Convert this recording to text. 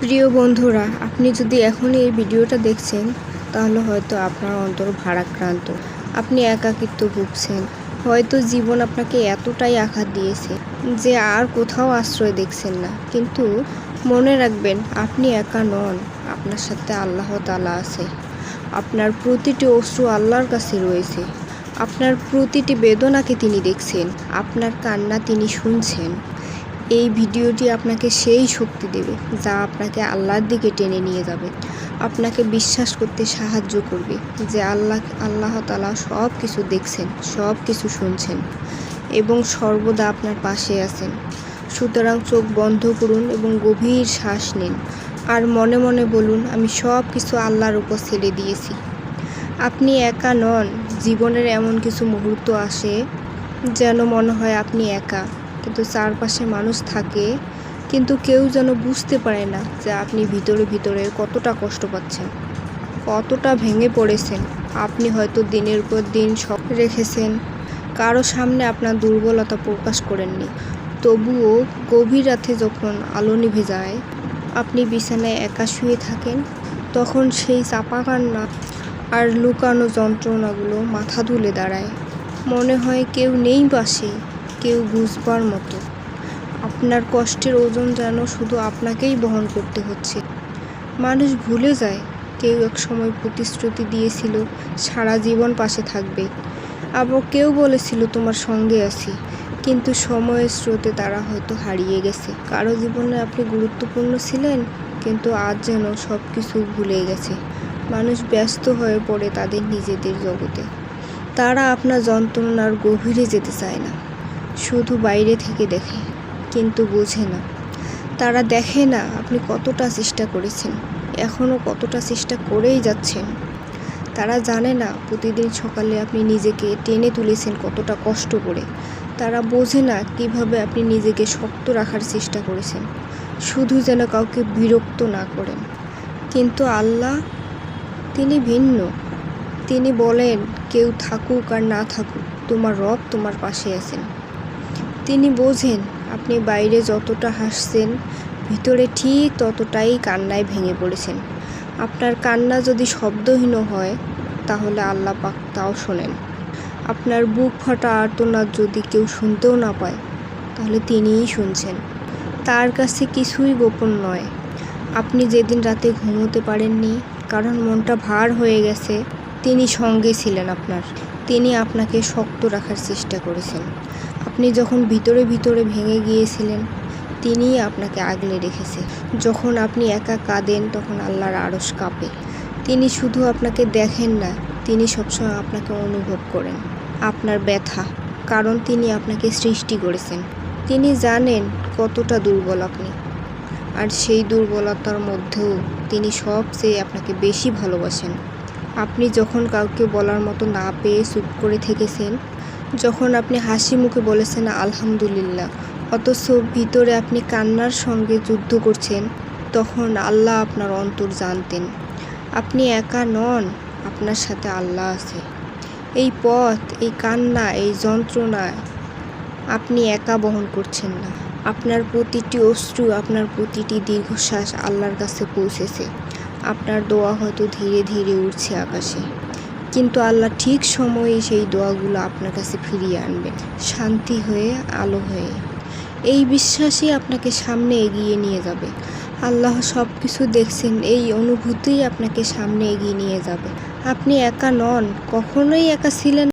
প্রিয় বন্ধুরা, আপনি যদি এখন এই ভিডিওটা দেখছেন, তাহলে হয়তো আপনার অন্তর ভারাক্রান্ত। আপনি একাকিত্ব ভুগছেন। হয়তো জীবন আপনাকে এতটাই আঘাত দিয়েছে যে আর কোথাও আশ্রয় দেখছেন না। কিন্তু মনে রাখবেন, আপনি একা নন, আপনার সাথে আল্লাহ তালা আছে। আপনার প্রতিটি অশ্রু আল্লাহর কাছে রয়েছে। আপনার প্রতিটি বেদনাকে তিনি দেখছেন, আপনার কান্না তিনি শুনছেন। এই ভিডিওটি আপনাকে সেই শক্তি দেবে যা আপনাকে আল্লাহর দিকে টেনে নিয়ে যাবে। আপনাকে বিশ্বাস করতে সাহায্য করবে যে আল্লাহ আল্লাহ তালা সব কিছু দেখছেন সব কিছু শুনছেন এবং সর্বদা আপনার পাশে আছেন। সুতরাং চোখ বন্ধ করুন এবং গভীর শ্বাস নিন আর মনে মনে বলুন, আমি সব কিছু আল্লাহর উপর ছেড়ে দিয়েছি। আপনি একা নন। জীবনের এমন কিছু মুহূর্ত আসে যেন মনে হয় আপনি একা। কিন্তু চারপাশে মানুষ থাকে, কিন্তু কেউ যেন বুঝতে পারে না যে আপনি ভিতরে ভিতরে কতটা কষ্ট পাচ্ছেন, কতটা ভেঙে পড়েছেন। আপনি হয়তো দিনের পর দিন সব রেখেছেন, কারও সামনে আপনার দুর্বলতা প্রকাশ করেননি। তবুও গভীর রাতে যখন আলো নিভে যায়, আপনি বিছানায় একা শুয়ে থাকেন, তখন সেই চাপা কান্না আর লুকানো যন্ত্রণাগুলো মাথা তুলে দাঁড়ায়। মনে হয় কেউ নেই পাশে কেউ বুঝবার মতো। আপনার কষ্টের ওজন যেন শুধু আপনাকেই বহন করতে হচ্ছে। মানুষ ভুলে যায়, কেউ এক সময় প্রতিশ্রুতি দিয়েছিল, সারা জীবন পাশে থাকবে। আবার কেউ বলেছিল, তোমার সঙ্গে আছি। কিন্তু সময়ের স্রোতে তারা হয়তো হারিয়ে গেছে। কারও জীবনে আপনি গুরুত্বপূর্ণ ছিলেন, কিন্তু আজ যেন সব কিছু ভুলে গেছে। মানুষ ব্যস্ত হয়ে পড়ে তাদের নিজেদের জগতে। তারা আপনার যন্ত্রণার গভীরে যেতে চায় না। শুধু বাইরে থেকে দেখে, কিন্তু বোঝে না। তারা দেখে না আপনি কতটা চেষ্টা করেছেন, এখনও কতটা চেষ্টা করেই যাচ্ছেন। তারা জানে না প্রতিদিন সকালে আপনি নিজেকে টেনে তুলেছেন কতটা কষ্ট করে। তারা বোঝে না কীভাবে আপনি নিজেকে শক্ত রাখার চেষ্টা করেছেন, শুধু যেন কাউকে বিরক্ত না করেন। কিন্তু আল্লাহ, তিনি ভিন্ন। তিনি বলেন, কেউ থাকুক আর না থাকুক, তোমার রব তোমার পাশে আছেন। তিনি বোঝেন, আপনি বাইরে যতটা হাসছেন, ভিতরে ঠিক ততটাই কান্নায় ভেঙে পড়েছেন। আপনার কান্না যদি শব্দহীন হয়, তাহলে আল্লাহ পাক তাও শোনেন। আপনার বুক ফাটা আর্তনাদ যদি কেউ শুনতেও না পায়, তাহলে তিনিই শুনছেন। তার কাছে কিছুই গোপন নয়। আপনি যেদিন রাতে ঘুমোতে পারেননি, কারণ মনটা ভার হয়ে গেছে, তিনি সঙ্গে ছিলেন আপনার। তিনি আপনাকে শক্ত রাখার চেষ্টা করেছেন। আপনি যখন ভিতরে ভিতরে ভেঙে গিয়েছিলেন, তিনিই আপনাকে আগলে রেখেছে। যখন আপনি একা কাঁদেন, তখন আল্লাহর আড়স কাঁপে। তিনি শুধু আপনাকে দেখেন না, তিনি সবসময় আপনাকে অনুভব করেন। আপনার ব্যথা, কারণ তিনি আপনাকে সৃষ্টি করেছেন। তিনি জানেন কতটা দুর্বল আপনি। আর সেই দুর্বলতার মধ্যেও তিনি সবচেয়ে আপনাকে বেশি ভালোবাসেন। আপনি যখন কাউকে বলার মতো না পেয়ে চুপ করে থেকেছেন যখন আপনি হাসি মুখে বলেছেন, আলহামদুলিল্লাহ অথচ ভিতরে আপনি কান্নার সঙ্গে যুদ্ধ করছেন, তখন আল্লাহ আপনার অন্তর জানতেন। আপনি একা নন, আপনার সাথে আল্লাহ আছে। এই পথ, এই কান্না, এই যন্ত্রণায় আপনি একা বহন করছেন না। আপনার প্রতিটি অশ্রু, আপনার প্রতিটি দীর্ঘশ্বাস আল্লাহর কাছে পৌঁছেছে। আপনার দোয়া হয়তো ধীরে ধীরে উঠছে আকাশে। কিন্তু আল্লাহ ঠিক সময়ে সেই দোয়াগুলো আপনার কাছে ফিরিয়ে আনবেন, শান্তি হয়ে, আলো হয়ে। এই বিশ্বাসই আপনাকে সামনে এগিয়ে নিয়ে যাবে। আল্লাহ সব কিছু দেখছেন, এই অনুভূতিই আপনাকে সামনে এগিয়ে নিয়ে যাবে। আপনি একা নন, কখনোই একা ছিলেন